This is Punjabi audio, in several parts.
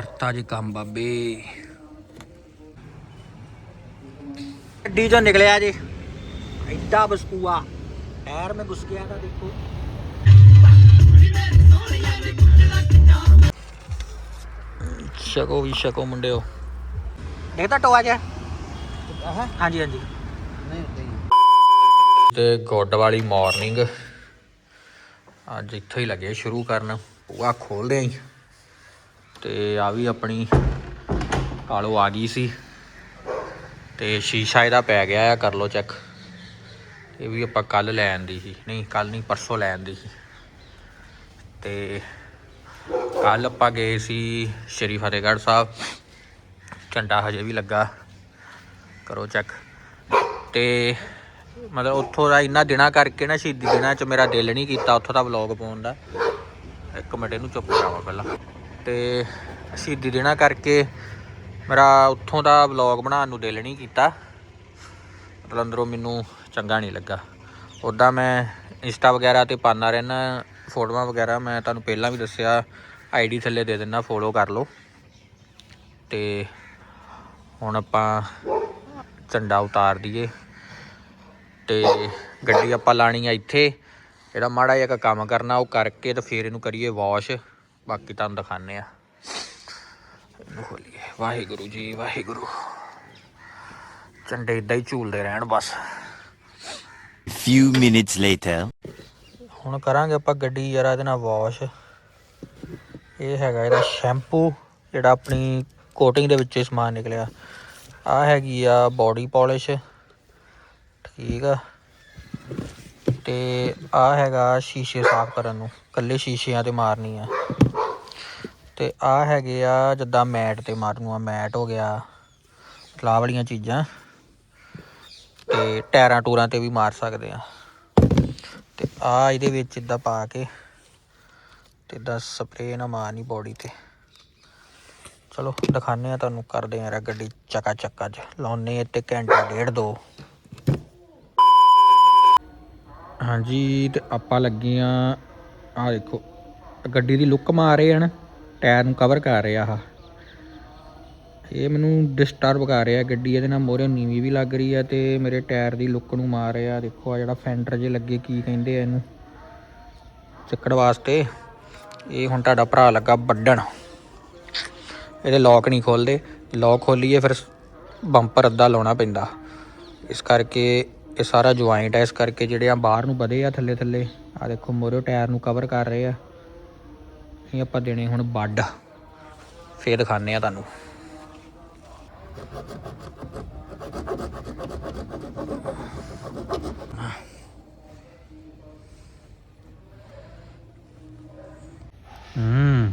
ਕਰਤਾ ਜੀ ਕੰਮ ਬਾਬੇ ਗੱਡੀ ਚੋਂ ਨਿਕਲਿਆ ਜੀ ਐਡਾ ਬਸਕੂਆ ਟਾਇਰ ਮੇ ਘੁਸ ਗਿਆ ਤਾਂ ਦੇਖੋ ਸ਼ਕੋ ਵੀ ਸ਼ਕੋ ਮੁੰਡਿਓ ਦੇਖਦਾ ਟੋਆ ਜਿਹਾ ਹਾਂਜੀ ਹਾਂਜੀ ਤੇ ਗੁੱਡ ਵਾਲੀ ਮਾਰਨਿੰਗ ਅੱਜ ਇੱਥੋਂ ਹੀ ਲੱਗੇ ਸ਼ੁਰੂ ਕਰਨ ਪੂਆ ਖੋਲਦੇ ਆਂ ਤੇ ਆ ਵੀ ਆਪਣੀ ਕਾਲੋ ਆ ਗਈ ਸੀ ਤੇ ਸ਼ੀਸ਼ਾ ਇਹਦਾ ਪੈ ਗਿਆ ਆ, ਕਰ ਲੋ ਚੈੱਕ ਇਹ ਵੀ ਆਪਾਂ ਕੱਲ ਲੈ ਆਂਦੀ ਸੀ। ਨਹੀਂ, ਕੱਲ ਨਹੀਂ, ਪਰਸੋਂ ਲੈ ਆਂਦੀ ਸੀ। ਤੇ ਕੱਲ ਆਪਾਂ ਗਏ ਸੀ ਸ਼੍ਰੀ ਫਤਿਹਗੜ੍ਹ ਸਾਹਿਬ। ਝੰਡਾ ਹਜੇ ਵੀ ਲੱਗਾ। ਕਰੋ ਚੈੱਕ ਤੇ ਮਤਲਬ ਉੱਥੋਂ ਦਾ ਇੰਨਾ ਦਿਨਾਂ ਕਰਕੇ ਨਾ, ਸ਼ਹੀਦੀ ਦਿਨਾਂ ਚ ਮੇਰਾ ਦਿਲ ਨਹੀਂ ਕੀਤਾ ਉੱਥੋਂ ਦਾ ਵਲੌਗ ਪਾਉਣ ਦਾ। ਇੱਕ ਮਿੰਟ ਇਹਨੂੰ ਚੁੱਪ ਕਰਾਵਾਂ ਪਹਿਲਾਂ। ਤੇ ਸ਼ਹੀਦੀ ਦਿਨਾਂ ਕਰਕੇ ਮੇਰਾ ਉੱਥੋਂ ਦਾ ਵਲੌਗ ਬਣਾਉਣ ਨੂੰ ਦਿਲ ਨਹੀਂ ਕੀਤਾ। ਮਤਲਬ ਅੰਦਰੋਂ ਮੈਨੂੰ ਚੰਗਾ ਨਹੀਂ ਲੱਗਾ। ਉੱਦਾਂ ਮੈਂ ਇੰਸਟਾ ਵਗੈਰਾ ਤੇ ਪਾਉਂਦਾ ਰਹਿਣਾ ਫੋਟੋਆਂ ਵਗੈਰਾ ਮੈਂ ਤੁਹਾਨੂੰ ਪਹਿਲਾਂ ਵੀ ਦੱਸਿਆ, ਆਈਡੀ ਥੱਲੇ ਦੇ ਦਿੰਦਾ ਫੋਲੋ ਕਰ ਲਓ। ਤੇ ਹੁਣ ਆਪਾਂ ਝੰਡਾ ਉਤਾਰ ਦਈਏ। ਤੇ ਗੱਡੀ ਆਪਾਂ ਲਾਣੀ ਆ ਇੱਥੇ। ਜਿਹੜਾ ਮਾੜਾ ਜਿਹਾ ਕੁ ਕੰਮ ਕਰਨਾ, ਉਹ ਕਰਕੇ ਤੇ ਫਿਰ ਇਹਨੂੰ ਕਰੀਏ ਵਾਸ਼ ਬਾਕੀ ਤੁਹਾਨੂੰ ਦਿਖਾਣੇ ਆ ਇਹਨੂੰ ਖੋਲੀਏ। ਵਾਹਿਗੁਰੂ ਜੀ ਵਾਹਿਗੁਰੂ। ਝੰਡੇ ਇਦਾਂ ਹੀ ਝੂਲਦੇ ਰਹਿਣ ਬਸ। Few minutes later. ਹੁਣ ਕਰਾਂਗੇ ਆਪਾਂ ਗੱਡੀ ਯਾਰ ਇਹਦੇ ਨਾਲ ਵਾਸ਼ ਇਹ ਹੈਗਾ ਇਹਦਾ ਸ਼ੈਂਪੂ ਜਿਹੜਾ ਆਪਣੀ ਕੋਟਿੰਗ ਦੇ ਵਿੱਚੋਂ ਸਮਾਨ ਨਿਕਲਿਆ। ਆ ਹੈਗੀ ਆ ਬਾਡੀ ਪਾਲਿਸ਼ ਠੀਕ ਆ। ਤੇ ਆ ਹੈਗਾ ਸ਼ੀਸ਼ੇ ਸਾਫ਼ ਕਰਨ ਨੂੰ। ਕੱਲੇ ਸ਼ੀਸ਼ਿਆਂ ਤੇ ਮਾਰਨੀ ਆ। ਤੇ ਆ ਹੈਗੇ ਆ ਜਿੱਦਾਂ ਮੈਟ ਤੇ ਮਾਰਨ ਆ ਮੈਟ ਹੋ ਗਿਆ ਲਾਹ ਵਾਲੀਆਂ ਚੀਜ਼ਾਂ। ਤੇ ਟਾਇਰਾਂ ਟੂਰਾਂ ਤੇ ਵੀ ਮਾਰ ਸਕਦੇ ਆ। ਤੇ ਆ ਇਹਦੇ ਵਿੱਚ ਇਦਾਂ ਪਾ ਕੇ ਤੇ ਦਾ ਸਪਰੇਅ ਨਾ ਮਾਰਨੀ ਬੋਡੀ ਤੇ। ਚਲੋ ਦਿਖਾਣੇ ਆ ਤੁਹਾਨੂੰ, ਕਰਦੇ ਆ ਰ ਗੱਡੀ ਚੱਕਾ ਚੱਕਾ ਚ। ਲਾਉਨੇ ਤੇ ਘੰਟਾ, ਡੇਢ ਦੋ। ਹਾਂਜੀ, ਤੇ ਆਪਾਂ ਲੱਗੇ ਆ ਆ ਦੇਖੋ, ਗੱਡੀ ਦੀ ਲੁੱਕ ਮਾਰ ਰਹੇ ਹਨ ਟਾਇਰ ਨੂੰ ਕਵਰ ਕਰ ਰਿਹਾ ਆ ਇਹ ਮੈਨੂੰ ਡਿਸਟਰਬ ਕਰ ਰਿਹਾ ਗੱਡੀ, ਇਹਦੇ ਨਾਲ ਮੋਰੇ ਨੀਵੀਂ ਵੀ ਲੱਗ ਰਹੀ ਆ ਤੇ ਮੇਰੇ ਟਾਇਰ ਦੀ ਲੁੱਕ ਨੂੰ ਮਾਰ ਰਿਹਾ। ਦੇਖੋ ਆ ਜਿਹੜਾ ਫੈਂਡਰ ਜੇ ਲੱਗੇ, ਕੀ ਕਹਿੰਦੇ ਆ ਇਹਨੂੰ। ਚੱਕੜ ਵਾਸਤੇ ਇਹ ਹੁਣ ਤੁਹਾਡਾ ਭਰਾ ਲੱਗਾ ਵੱਢਣ। ਇਹਦੇ ਲੋਕ ਨਹੀਂ ਖੋਲਦੇ। ਲੋਕ ਖੋਲੀਏ ਫਿਰ ਬੰਪਰ ਅੱਧਾ ਲਾਉਣਾ ਪੈਂਦਾ। ਇਸ ਕਰਕੇ ਇਹ ਸਾਰਾ ਜੁਆਇੰਟ ਹੈ ਇਸ ਕਰਕੇ ਜਿਹੜੇ ਆ ਬਾਹਰ ਨੂੰ ਵਧੇ ਆ ਥੱਲੇ ਥੱਲੇ ਆ ਦੇਖੋ ਮੋਰੇ ਟਾਇਰ ਨੂੰ ਕਵਰ ਕਰ ਰਹੇ ਆ। ਇਹ ਆਪਾਂ ਦੇਣੇ ਹੁਣ ਵੱਢ ਫੇਰ ਦਿਖਾਣੇ ਆ ਤੁਹਾਨੂੰ। ਹੂੰ,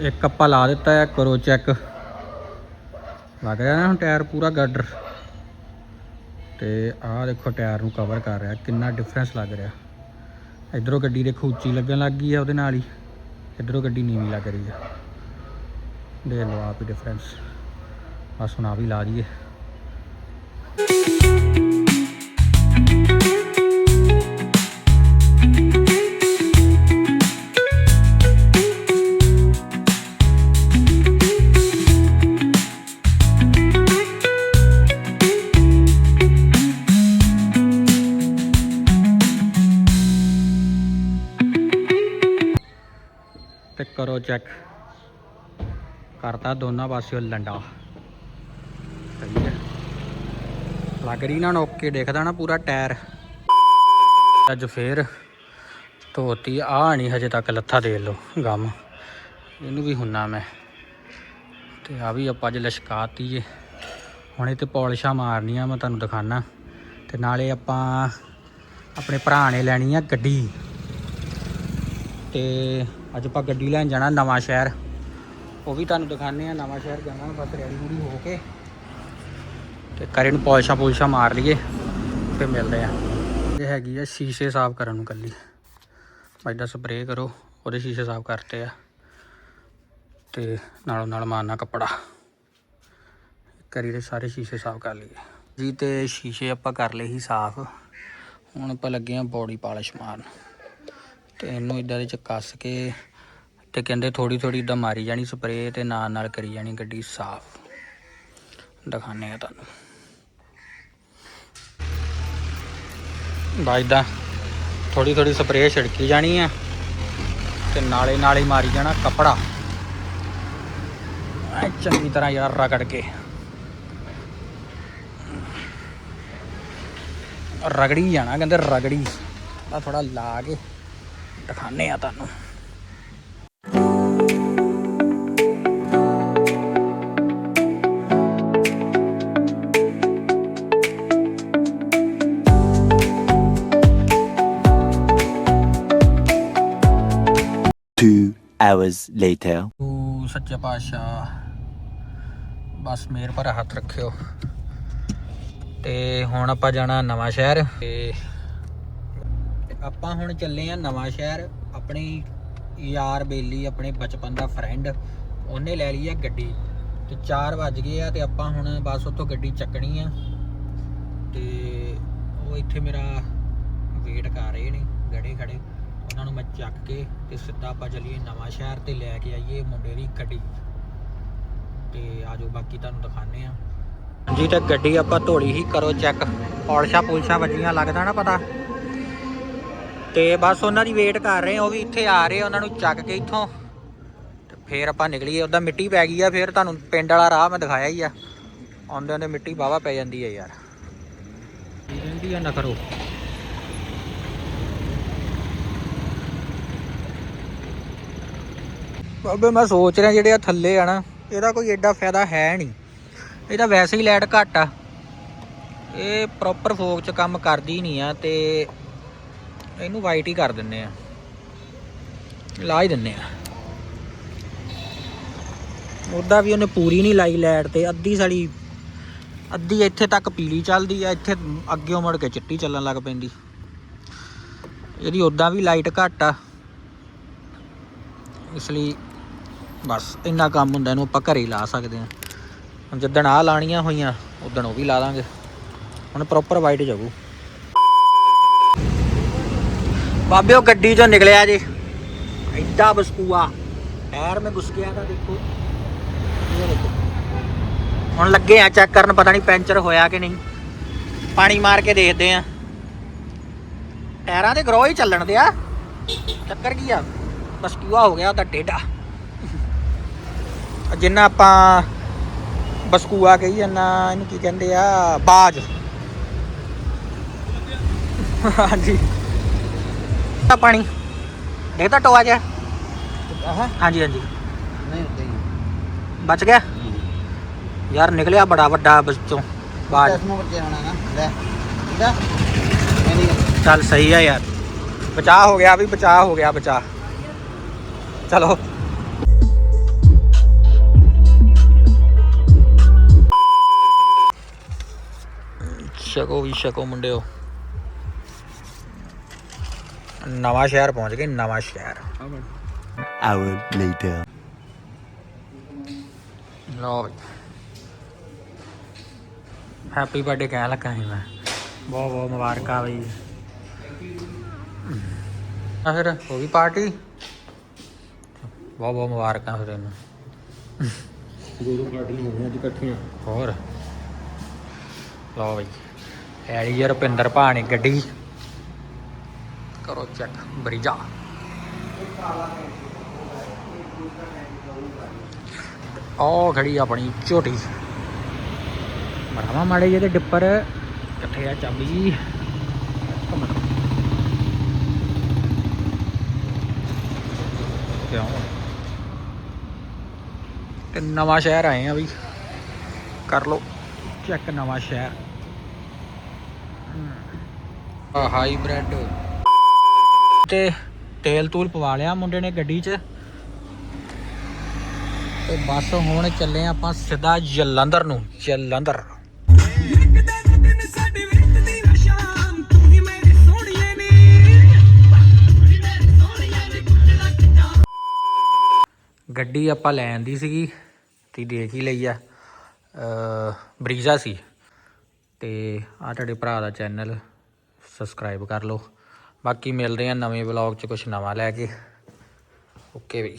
ਇੱਕ ਆਪਾਂ ਲਾ ਦਿੱਤਾ ਹੈ, ਕਰੋ ਚੈੱਕ ਲੱਗ ਰਿਹਾ ਨਾ ਹੁਣ ਟਾਇਰ ਪੂਰਾ ਗਾਡਰ ਤੇ ਆਹ ਦੇਖੋ ਟਾਇਰ ਨੂੰ ਕਵਰ ਕਰ ਰਿਹਾ, ਕਿੰਨਾ ਡਿਫਰੈਂਸ ਲੱਗ ਰਿਹਾ। ਇਧਰੋਂ ਗੱਡੀ ਦੇਖੋ ਉੱਚੀ ਲੱਗਣ ਲੱਗ ਗਈ ਆ ਉਹਦੇ ਨਾਲ ਹੀ। ਇਧਰੋਂ ਗੱਡੀ ਨੀਵੀਂ ਲੱਗ ਕਰੀ ਆ। ਦੇਖ ਲਓ ਆਪ ਹੀ ਡਿਫਰੈਂਸ ਬਸ ਹੁਣ ਆ ਵੀ ਲਾ ਦਈਏ। ਤੇ ਚੈੱਕ ਕਰਤਾ ਦੋਨਾਂ ਪਾਸਿਓਂ ਲੰਡਾ। ਸਹੀ ਹੈ। ਲੱਗ ਰਹੀ ਨਾ ਓਕੇ ਦੇਖਦਾ ਨਾ ਪੂਰਾ ਟਾਇਰ। ਅੱਜ ਫੇਰ ਧੋਤੀ ਆ ਨਹੀਂ ਹਜੇ ਤੱਕ ਲੱਥਾ ਦੇ ਲੋ ਗਮ। ਇਹਨੂੰ ਵੀ ਹੁੰਨਾ ਮੈਂ। ਤੇ ਆ ਵੀ ਆਪਾਂ ਅੱਜ ਲਸ਼ਕਾਤੀ ਜੇ ਹੁਣ ਇਹ ਤੇ ਪੌਲਿਸ਼ਾਂ ਮਾਰਨੀਆਂ ਮੈਂ ਤੁਹਾਨੂੰ ਦਿਖਾਣਾ ਤੇ ਨਾਲੇ ਆਪਾਂ ਆਪਣੇ ਭਰਾ ਨੇ ਲੈਣੀ ਆ ਗੱਡੀ। ਤੇ ਅੱਜ ਆਪਾਂ ਗੱਡੀ ਲੈਣ ਜਾਣਾ ਨਵਾਂ ਸ਼ਹਿਰ। ਉਹ ਵੀ ਤੁਹਾਨੂੰ ਦਿਖਾਣੇ ਆ ਨਵਾਂ ਸ਼ਹਿਰ ਜਾਣਾ, ਬਸ ਰੈਡੀ ਰੂਡੀ ਹੋ ਕੇ। ਤੇ ਕਰੇ ਨੂੰ ਪੌਲਿਸ਼ਾਂ ਪੌਲਿਸ਼ਾਂ ਮਾਰ ਲਈਏ, ਫਿਰ ਮਿਲਦੇ ਆ ਇਹ ਹੈਗੀ ਆ ਸ਼ੀਸ਼ੇ ਸਾਫ਼ ਕਰਨ ਨੂੰ ਕੱਲੀ ਐਡਾ ਸਪਰੇਅ ਕਰੋ, ਉਹਦੇ ਸ਼ੀਸ਼ੇ ਸਾਫ਼ ਕਰਤੇ ਆ। ਤੇ ਨਾਲੋਂ ਨਾਲ ਮਾਰਨਾ ਕੱਪੜਾ। ਕਰੀ ਦੇ ਸਾਰੇ ਸ਼ੀਸ਼ੇ ਸਾਫ਼ ਕਰ ਲਈਏ। ਜੀ, ਤੇ ਸ਼ੀਸ਼ੇ ਆਪਾਂ ਕਰ ਲਏ ਸੀ ਸਾਫ਼। ਹੁਣ ਆਪਾਂ ਲੱਗੇ ਆ ਬੋਡੀ ਪਾਲਿਸ਼ ਮਾਰਨ। ਤੇ ਇਹਨੂੰ ਇਦਾਂ ਦੇ ਚ ਕੱਸ ਕੇ ਤੇ ਕਹਿੰਦੇ ਥੋੜੀ ਥੋੜੀ ਦਾ ਮਾਰੀ ਜਾਣੀ ਸਪਰੇਅ ਤੇ ਨਾਲ ਨਾਲ ਕਰੀ ਜਾਣੀ ਗੱਡੀ ਸਾਫ਼। ਦਿਖਾਣੇ ਆ ਤੁਹਾਨੂੰ। ਬਾਈਦਾ ਥੋੜੀ ਥੋੜੀ ਸਪਰੇਅ ਛਿੜਕੀ ਜਾਣੀ ਆ ਤੇ ਨਾਲੇ ਨਾਲੇ ਮਾਰੀ ਜਾਣਾ ਕਪੜਾ। ਐ ਚੰਗੀ ਤਰ੍ਹਾਂ ਯਾਰ ਰਗੜ ਕੇ। ਰਗੜੀ ਜਾਣਾ, ਕਹਿੰਦੇ ਰਗੜੀ। ਆ ਥੋੜਾ ਲਾ ਕੇ। ਦਿਖਾਣੇ ਆ ਤੁਹਾਨੂੰ hours later. ਤੂੰ ਸੱਚੇ ਪਾਤਸ਼ਾਹ ਬਸ ਮੇਰ ਪਰ ਹੱਥ ਰੱਖਿਓ ਤੇ ਹੁਣ ਆਪਾਂ ਜਾਣਾ ਨਵਾਂ ਸ਼ਹਿਰ ਤੇ ਆਪਾਂ ਹੁਣ ਚੱਲੇ ਆ ਨਵਾਂ ਸ਼ਹਿਰ, ਆਪਣੀ ਯਾਰ ਬੇਲੀ, ਆਪਣੇ ਬਚਪਨ ਦਾ ਫਰੈਂਡ ਉਹਨੇ ਲੈ ਲਈ ਆ ਗੱਡੀ। ਤੇ 4 ਵੱਜ ਗਏ ਆ ਤੇ ਆਪਾਂ ਹੁਣ ਬਸ ਉੱਥੋਂ ਗੱਡੀ ਚੱਕਣੀ ਆ। ਤੇ ਉਹ ਇੱਥੇ ਮੇਰਾ ਵੇਟ ਕਰ ਰਹੇ ਨੇ, ਗੜੇ ਖੜੇ। ਉਹਨਾਂ ਨੂੰ ਮੈਂ ਚੱਕ ਕੇ ਤੇ ਸਿੱਧਾ ਆਪਾਂ ਚੱਲੀਏ ਨਵਾਂ ਸ਼ਹਿਰ ਤੇ ਲੈ ਕੇ ਆਈਏ ਮੁੰਡੇ ਦੀ ਗੱਡੀ। ਤੇ ਆਜੋ ਬਾਕੀ ਤੁਹਾਨੂੰ ਦਿਖਾਣੇ ਆ ਜੀ ਤਾਂ ਗੱਡੀ ਆਪਾਂ ਧੋਲੀ ਹੀ ਕਰੋ ਚੈੱਕ ਪੌਲਸ਼ਾ ਪੁਲਸ਼ਾ ਵੱਜੀਆਂ, ਲੱਗਦਾ ਨਾ ਪਤਾ? ਤੇ ਬਸ ਉਹਨਾਂ ਦੀ ਵੇਟ ਕਰ ਰਹੇ ਆ ਉਹ ਵੀ ਇੱਥੇ ਆ ਰਹੇ ਆ, ਉਹਨਾਂ ਨੂੰ ਚੱਕ ਕੇ ਇੱਥੋਂ। ਤੇ ਫੇਰ ਆਪਾਂ ਨਿਕਲੀਏ ਉਹਦਾ ਮਿੱਟੀ ਪੈ ਗਈ ਆ ਫੇਰ ਤੁਹਾਨੂੰ ਪਿੰਡ ਵਾਲਾ ਰਾਹ ਮੈਂ ਦਿਖਾਇਆ ਹੀ ਆ। ਆਉਂਦੇ ਆਉਂਦੇ ਮਿੱਟੀ ਵਾਹਵਾ ਪੈ ਜਾਂਦੀ ਹੈ ਯਾਰ। ਰਹਿੰਦੀ ਆ ਨਾ ਕਰੋ। ਬਾਬੇ ਮੈਂ ਸੋਚ ਰਿਹਾ ਜਿਹੜੇ ਆ ਥੱਲੇ ਆ ਨਾ ਇਹਦਾ ਕੋਈ ਐਡਾ ਫਾਇਦਾ ਹੈ ਨਹੀਂ। ਇਹਦਾ ਵੈਸੇ ਹੀ ਲਾਈਟ ਘੱਟ ਆ। ਇਹ ਪ੍ਰੋਪਰ ਫੋਕ ਚ ਕੰਮ ਕਰਦੀ ਨਹੀਂ ਆ ਤੇ ਇਹਨੂੰ ਵਾਈਟ ਹੀ ਕਰ ਦਿੰਨੇ ਆ। ਲਾ ਹੀ ਦਿੰਨੇ ਆ। ਉਹਦਾ ਵੀ ਉਹਨੇ ਪੂਰੀ ਨਹੀਂ ਲਾਈ ਲਾਈਟ ਤੇ, ਅੱਧੀ ਸਾਲੀ, ਅੱਧੀ ਇੱਥੇ ਤੱਕ ਪੀਲੀ ਚੱਲਦੀ ਆ, ਇੱਥੇ ਅੱਗੇ ਮੁੜ ਕੇ ਚਿੱਟੀ ਚੱਲਣ ਲੱਗ ਪੈਂਦੀ। ਇਹਦੀ ਉਦਾਂ ਵੀ ਲਾਈਟ ਘੱਟ ਆ। ਇਸ ਲਈ ਬਸ ਇੰਨਾ ਕੰਮ ਹੁੰਦਾ, ਇਹਨੂੰ ਆਪਾਂ ਘਰੇ ਹੀ ਲਾ ਸਕਦੇ ਹਾਂ ਹੁਣ ਜਿੱਦਣ ਆ ਲਾਣੀਆਂ ਹੋਈਆਂ, ਉਦਣ ਉਹ ਵੀ ਲਾ ਦਾਂਗੇ ਹੁਣ ਪ੍ਰੋਪਰ ਵਾਈਟ ਜਾਊ। ਬਾਬੇ, ਉਹ ਗੱਡੀ ਚੋਂ ਨਿਕਲਿਆ ਜੇ। ਐਡਾ ਬਸਕੂਆ। ਟਾਇਰ ਮੇ ਘੁਸ ਗਿਆ ਤਾਂ ਦੇਖੋ। ਹੁਣ ਲੱਗੇ ਆ ਚੈੱਕ ਕਰਨ, ਪਤਾ ਨਹੀਂ ਪੈਂਚਰ ਹੋਇਆ ਕਿ ਨਹੀਂ। ਪਾਣੀ ਮਾਰ ਕੇ ਦੇਖਦੇ ਆ। ਟਾਇਰਾਂ ਦੇ ਗਰੋ ਹੀ ਚੱਲਣ ਦੇ ਆ ਚੱਕਰ ਕੀ ਆ? ਬਸਕੂਆ ਹੋ ਗਿਆ ਉਹਦਾ ਟੇਡਾ ਜਿੰਨਾ ਆਪਾਂ ਬਸਕੂਆ ਕਹੀ ਜਾਂਦਾ, ਇਹਨੂੰ ਕੀ ਕਹਿੰਦੇ ਆ? ਬਾਜ। ਹਾਂਜੀ। ਪਾਣੀ। ਦੇਖਦਾ ਟੋਆ ਜਿਹਾ? ਹਾਂਜੀ ਹਾਂਜੀ। ਨਹੀਂ ਉੱਤੇ ਹੀ ਬਚ ਗਿਆ? ਯਾਰ ਨਿਕਲਿਆ ਬੜਾ ਵੱਡਾ ਵਿੱਚੋਂ ਬਾਜ ਦਸ ਨੂੰ ਬੱਚੇ ਹੋਣਾ ਨਾ। ਲੈ ਠੀਕ ਆ? ਮੇਰੀ ਚੱਲ ਸਹੀ ਆ ਯਾਰ। ਬਚਾ ਹੋ ਗਿਆ ਵੀ ਬਚਾ ਹੋ ਗਿਆ ਬਚਾ ਚਲੋ। ਛਕੋ ਵੀ ਛਕੋ ਮੁੰਡਿਓ। ਨਵਾਂ ਸ਼ਹਿਰ ਪਹੁੰਚ ਗਏ ਨਵਾਂ ਸ਼ਹਿਰ। Hour later. ਲਓ ਬਈ। ਹੈਪੀ ਬਰਥਡੇ ਕਹਿਣ ਲੱਗਾ ਸੀ ਮੈਂ। ਬਹੁਤ ਬਹੁਤ ਮੁਬਾਰਕਾਂ ਬਈ। ਆ ਫਿਰ ਹੋ ਗਈ ਪਾਰਟੀ ਬਹੁਤ ਬਹੁਤ ਮੁਬਾਰਕਾਂ ਫਿਰ ਇਹਨੂੰ ਦੋ ਪਾਰਟੀਆਂ ਹੋ ਗਈਆਂ ਅੱਜ ਇਕੱਠੀਆਂ ਹੋਰ। ਲਓ ਬਈ। ਐਲੀ ਰੁਪਿੰਦਰ ਭਾਣੀ ਗੱਡੀ। ਕਰੋ ਚੈੱਕ ਬਰੀਜਾ ਉਹ ਖੜੀ ਆਪਣੀ ਝੋਟੀ. ਮਰਾਵਾ ਮਾੜੇ ਜਿਹੇ ਡਿੱਪਰ ਕਿੱਥੇ ਆ ਚਾਬੀ। ਕਮਨ ਕਿਉਂ? ਤੇ ਨਵਾਂ ਸ਼ਹਿਰ ਆਏ ਆ ਵੀ। ਕਰ ਲੋ ਚੈੱਕ ਨਵਾਂ ਸ਼ਹਿਰ। ਹਾਈਬ੍ਰਿਡ ਤੇ ਤੇਲ ਤੂਲ ਪਵਾ ਲਿਆ ਮੁੰਡੇ ਨੇ ਗੱਡੀ 'ਚ। ਤੇ ਬਸ ਹੁਣ ਚੱਲੇ ਆਪਾਂ ਸਿੱਧਾ ਜਲੰਧਰ ਨੂੰ, ਜਲੰਧਰ। ਗੱਡੀ ਆਪਾਂ ਲੈਣ ਦੀ ਸੀਗੀ, ਤੇ ਦੇਖ ਹੀ ਲਈ ਆ। ਬਰੀਜ਼ਾ ਸੀ। ਤੇ ਆ ਤੁਹਾਡੇ ਭਰਾ ਦਾ ਚੈਨਲ ਸਬਸਕ੍ਰਾਈਬ ਕਰ ਲਓ। ਬਾਕੀ ਮਿਲਦੇ ਆ ਨਵੇਂ ਵਲੌਗ 'ਚ ਕੁਝ ਨਵਾਂ ਲੈ ਕੇ। ਓਕੇ ਬਈ।